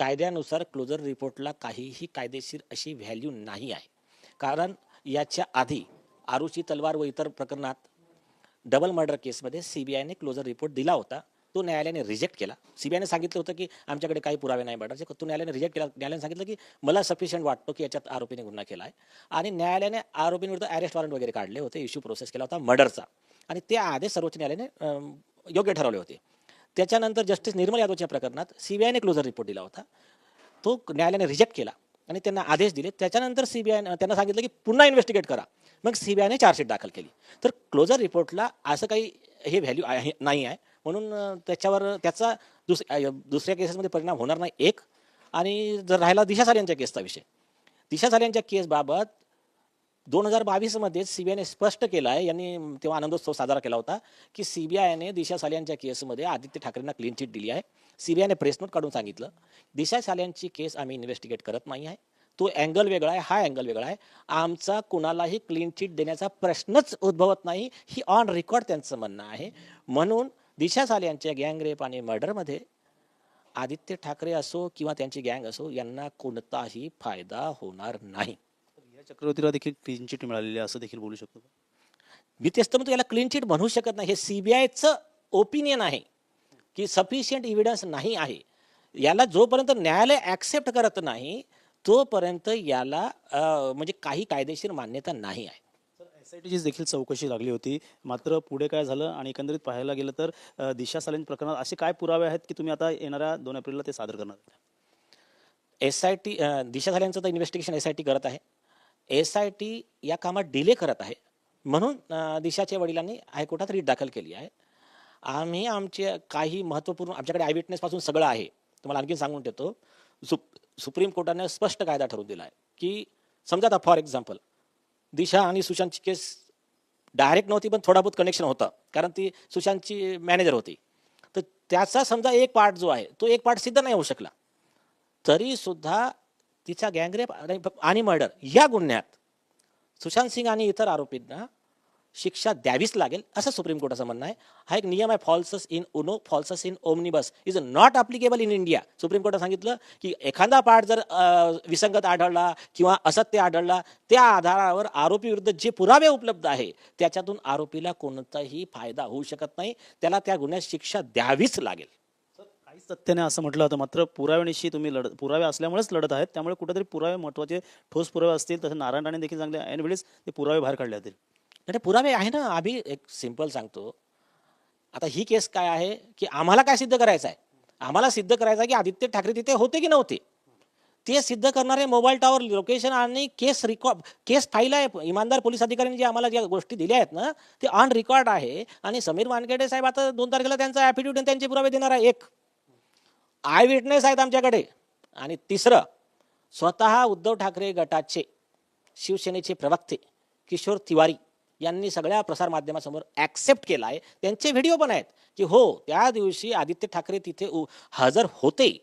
कायद्यानुसार क्लोजर रिपोर्टला काहीही कायदेशीर अशी व्हॅल्यू नाही आहे. कारण याच्या आधी आरुची तलवार व इतर प्रकरणात डबल मर्डर केसमध्ये सी बी आयने क्लोजर रिपोर्ट दिला होता. तो न्यायालयाने रिजेक्ट केला. सी बी आयने सांगितलं होतं की आमच्याकडे काही पुरावे नाही मर्डरचे. तो न्यायालयाने रिजेक्ट केला. न्यायालयाने सांगितलं की मला सफिशियंट वाटतो की याच्यात आरोपीने गुन्हा केला आहे. आणि न्यायालयाने आरोपींविरुद्ध अरेस्ट वॉरंट वगैरे काढले होते. इश्यू प्रोसेस केला होता मर्डरचा. आणि ते आदेश सर्वोच्च न्यायालयाने योग्य ठरवले होते. त्याच्यानंतर जस्टिस निर्मल यादवच्या प्रकरणात सी बी आयने क्लोजर रिपोर्ट दिला होता. तो न्यायालयाने रिजेक्ट केला आणि त्यांना आदेश दिले. त्याच्यानंतर सीबीआय त्यांना सांगितलं की पुन्हा इन्व्हेस्टिगेट करा. मग सीबीआयने चार्जशीट दाखल केली. तर क्लोजर रिपोर्टला असं काही हे व्हॅल्यू आहे नाही आहे. म्हणून त्याच्यावर त्याचा दुस दुसऱ्या केसेसमध्ये परिणाम होणार नाही. एक. आणि जर राहिला दिशा साल्यांच्या केसचा विषय. दिशा साल्यांच्या केसबाबत दोन हजार बावीसमध्ये सीबीआयने स्पष्ट केलं आहे यांनी तेव्हा आनंदोत्सव साजरा केला होता की सीबीआयने दिशा साल्यांच्या केसमध्ये आदित्य ठाकरेंना क्लीन चिट दिली आहे. सीबीआयने प्रेस नोट काढून सांगितलं दिशा साल्यांची केस आम्ही इन्व्हेस्टिगेट करत नाही आहे. तो अँगल वेगळा आहे हा अँगल वेगळा आहे. आमचा कुणालाही क्लीन चिट देण्याचा प्रश्नच उद्भवत नाही ही ऑन रेकॉर्ड त्यांचं म्हणणं आहे. म्हणून दिशा साल्यांच्या गँगरेप आणि मर्डरमध्ये आदित्य ठाकरे असो किंवा त्यांची गँग असो यांना कोणताही फायदा होणार नाही. या चक्रवर्तीला देखील क्लीन चिट मिळालेली आहे असं देखील बोलू शकतो? मी तेच तर म्हणतो याला क्लीन चिट म्हणू शकत नाही. हे सीबीआयचं ओपिनियन आहे की सफिशियंट एव्हिडन्स नाही आहे. याला जोपर्यंत न्यायालय ॲक्सेप्ट करत नाही तोपर्यंत याला म्हणजे काही कायदेशीर मान्यता नाही आहे. एस आय टीची देखील चौकशी लागली होती. मात्र पुढे काय झालं आणि एकंदरीत पाहायला गेलं तर दिशा सालेन प्रकरणात असे काय पुरावे आहेत की तुम्ही आता येणाऱ्या दोन एप्रिलला ते सादर करणार? एस आय टी दिशा झाल्यांचं तर इन्व्हेस्टिगेशन एस आय टी करत आहे. एस आय टी या कामात डिले करत आहे. म्हणून दिशाच्या वडिलांनी हायकोर्टात रीट दाखल केली आहे. आम्ही आमचे काही महत्त्वपूर्ण आमच्याकडे आय विटनेसपासून सगळं आहे. तुम्हाला आणखी सांगून देतो. सुप सुप्रीम कोर्टाने स्पष्ट कायदा ठरवून दिला आहे की समजा आता फॉर एक्झाम्पल दिशा आणि सुशांतची केस डायरेक्ट नव्हती पण थोडा बहुत कनेक्शन होतं. कारण ती सुशांतची मॅनेजर होती. तर त्याचा समजा एक पार्ट जो आहे तो एक पार्ट सिद्ध नाही होऊ शकला. तरीसुद्धा तिचा गँगरेप आणि- मर्डर या गुन्ह्यात सुशांत सिंग आणि इतर आरोपींना शिक्षा द्यावीच लागेल असं सुप्रीम कोर्टाचं म्हणणं आहे. हा एक नियम आहे falsus in uno falsus in omnibus is not applicable in India supreme कोर्टाने सांगितलं की एखादा पाठ जर विसंगत आढळला किंवा असत्य आढळला त्या आधारावर आरोपी विरुद्ध जे पुरावे उपलब्ध आहे त्याच्यातून आरोपीला कोणताही फायदा होऊ शकत नाही. त्याला त्या गुन्ह्यात शिक्षा द्यावीच लागेल. काहीच तथ्याने असं म्हटलं होतं मात्र पुराव्यानिशी तुम्ही लढत पुरावे असल्यामुळेच लढत आहेत. त्यामुळे कुठेतरी पुरावे महत्त्वाचे ठोस पुरावे असतील. तसं नारायण राणे देखील चांगले ऐन वेळेस ते पुरावे बाहेर काढले जातील. नाही पुरावे आहे ना. आम्ही एक सिंपल सांगतो. आता ही केस काय आहे की आम्हाला काय सिद्ध करायचं आहे? आम्हाला सिद्ध करायचं आहे की आदित्य ठाकरे तिथे होते की नव्हते? ते सिद्ध करणारे मोबाईल टॉवर लोकेशन आणि केस रिकॉर्ड केस फाईल आहे. इमानदार पोलीस अधिकाऱ्यांनी जे आम्हाला ज्या गोष्टी दिल्या आहेत ना ते ऑन रिकॉर्ड आहे. आणि समीर वानखेडे साहेब आता दोन तारखेला त्यांचा ॲफिडेविट त्यांचे पुरावे देणार आहे एक. आय विटनेस आहेत आमच्याकडे. आणि तिसरं स्वतः उद्धव ठाकरे गटाचे शिवसेनेचे प्रवक्ते किशोर तिवारी यांनी सगळ्या प्रसारमाध्यमासमोर ॲक्सेप्ट केला आहे त्यांचे व्हिडिओ पण आहेत की हो त्या दिवशी आदित्य ठाकरे तिथे हजर होते.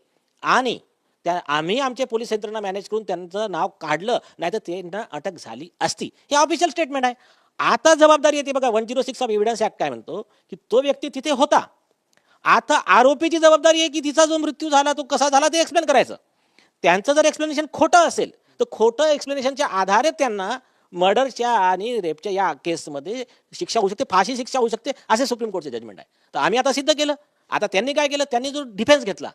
आणि त्या आम्ही आमचे पोलीस यंत्रणा मॅनेज करून त्यांचं नाव काढलं नाही तर त्यांना अटक झाली असती. हे ऑफिशियल स्टेटमेंट आहे. आता जबाबदारी येते बघा one zero six of evidence act काय म्हणतो की तो व्यक्ती तिथे होता. आता आरोपीची जबाबदारी आहे की तिचा जो मृत्यू झाला तो कसा झाला ते एक्सप्लेन करायचं. त्यांचं जर एक्सप्लेनेशन खोटं असेल तर खोटं एक्सप्लेनेशनच्या आधारे त्यांना मर्डरच्या आणि रेपच्या या केसमध्ये शिक्षा होऊ शकते फाशी शिक्षा होऊ शकते असे सुप्रीम कोर्टचे जजमेंट आहे. तर आम्ही आता सिद्ध केलं. आता त्यांनी काय केलं? त्यांनी जो डिफेन्स घेतला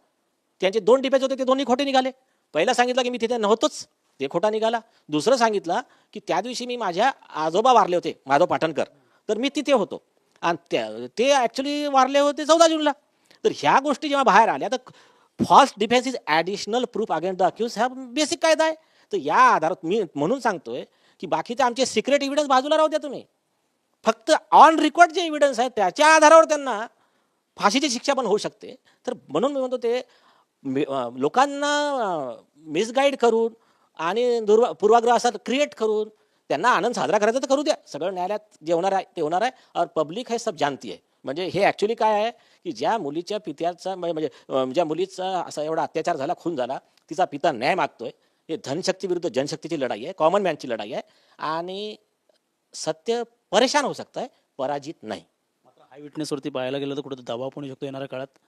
त्यांचे दोन डिफेन्स होते ते दोन्ही खोटे निघाले. पहिला सांगितलं की मी तिथे नव्हतोच ते खोटा निघाला. दुसरं सांगितलं की त्या दिवशी मी माझ्या आजोबा वारले होते माधव पाटणकर. तर मी तिथे होतो. आणि त्या ते ॲक्च्युली वारले होते चौदा जूनला. तर ह्या गोष्टी जेव्हा बाहेर आल्या तर false defence is additional proof against the accused हा बेसिक कायदा आहे. तर या आधारात मी म्हणून सांगतोय की बाकीचे आमचे सिक्रेट एव्हिडन्स बाजूला राहू द्या तुम्ही. फक्त ऑन रेकॉर्ड जे एव्हिडन्स आहे त्याच्या आधारावर त्यांना फाशीची शिक्षा पण होऊ शकते. तर म्हणून मी म्हणतो ते लोकांना मिसगाईड करून आणि दुर्वा पूर्वाग्रह असा क्रिएट करून त्यांना आनंद साजरा करायचा तर करू द्या. सगळं न्यायालयात जे होणार आहे ते होणार आहे और पब्लिक हे सब जानती आहे. म्हणजे हे ॲक्च्युली काय आहे की ज्या मुलीच्या पित्याचा म्हणजे ज्या मुलीचा असा एवढा अत्याचार झाला खून झाला तिचा पिता न्याय मागतोय. हे धनशक्ती विरुद्ध जनशक्तीची लढाई आहे कॉमन मॅनची लढाई आहे आणि सत्य परेशान होऊ शकतं आहे पराजित नाही. मात्र आय विटनेसवरती पाहायला गेलं तर कुठं दबाव पण येऊ शकतो येणाऱ्या काळात?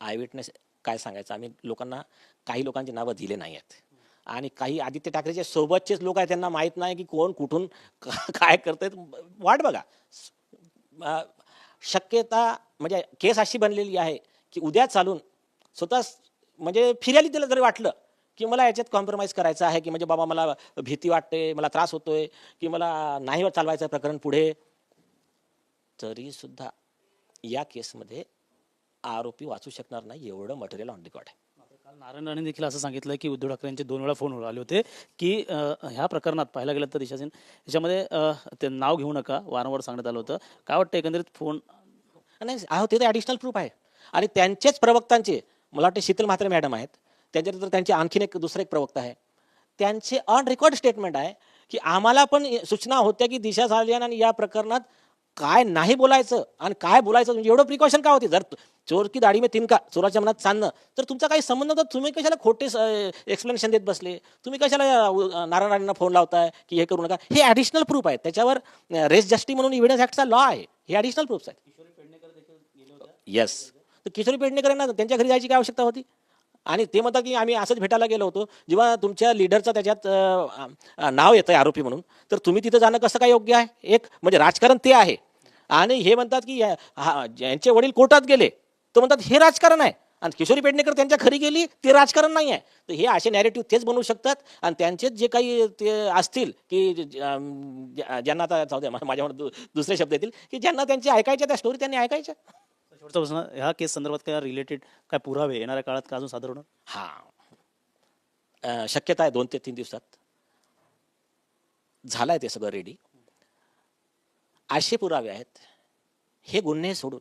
आय विटनेस काय सांगायचं? आम्ही लोकांना काही लोकांची नावं दिले नाही आहेत. आणि काही आदित्य ठाकरेचे सोबतचेच लोक आहेत त्यांना माहीत नाही की कोण कुठून काय करतायत वाट बघा. शक्यता म्हणजे केस अशी बनलेली आहे की उद्या चालून स्वतः म्हणजे फिर्याली त्याला जरी वाटलं की मला याच्यात कॉम्प्रोमाइज करायचं आहे की म्हणजे बाबा मला भीती वाटते मला त्रास होतोय की मला नाही चालवायचं प्रकरण पुढे तरी सुद्धा या केसमध्ये आरोपी वाचू शकणार नाही एवढं मटेरियल ऑन रेकॉर्ड आहे. काल नारायण राणे देखील असं सांगितलं की उद्धव ठाकरे यांचे दोन वेळा फोन आले होते की ह्या प्रकरणात पाहायला गेलं तर दिशा सेन याच्यामध्ये ते नाव घेऊ नका वारंवार सांगण्यात आलं होतं. काय वाटतं एकंदरीत फोन नाही अहो ते ॲडिशनल प्रूफ आहे. आणि त्यांचेच प्रवक्तांचे मला वाटतं शीतल म्हात्रे मॅडम आहेत. त्याच्यानंतर त्यांचे आणखीन एक दुसरे एक प्रवक्ता आहे. त्यांचे अन रेकॉर्ड स्टेटमेंट आहे की आम्हाला पण सूचना होत्या की दिशा सालियान आणि या प्रकरणात काय नाही बोलायचं आणि काय बोलायचं म्हणजे एवढं प्रिकॉशन का होते? जर चोर की दाढी में तिनका चोराच्या मनात चालणं तर तुमचा काही संबंध नव्हता तुम्ही कशाला खोटे एक्सप्लेनेशन देत बसले? तुम्ही कशाला अ, नारायण राणेंना फोन लावताय की हे करू नका? हे ॲडिशनल प्रूफ आहे त्याच्यावर रेस जस्टी म्हणून इव्हिडन्स ॲक्टचा लॉ आहे. हे ॲडिशनल प्रूफ्स आहेत. येस तर किशोरी पेडणेकरांना त्यांच्या घरी जायची काय आवश्यकता होती? आणि ते म्हणतात की आम्ही असंच भेटायला गेलो होतो. जेव्हा तुमच्या लिडरचं त्याच्यात नाव येतं आरोपी म्हणून तर तुम्ही तिथं जाणं कसं काय योग्य आहे? एक म्हणजे राजकारण ते आहे. आणि हे म्हणतात की या- हा, ज्यांचे वडील कोर्टात गेले. तर म्हणतात हे राजकारण आहे. आणि किशोरी पेडणेकर त्यांच्या घरी गेली ते राजकारण नाही आहे. तर हे असे नॅरेटिव्ह तेच बनवू शकतात. आणि त्यांचेच जे काही ते असतील की ज्यांना आता जाऊ द्या दु- दुसरे शब्द येतील की ज्यांना त्यांचे ऐकायच्या त्या स्टोरी त्यांनी ऐकायच्या. शेवटचा प्रश्न ह्या केस संदर्भात काय रिलेटेड काय पुरावे येणाऱ्या काळात का अजून सादर होणार? हा. शक्यता आहे दोन ते तीन दिवसात. झालंय ते सगळं रेडी असे पुरावे आहेत. हे गुन्हे सोडून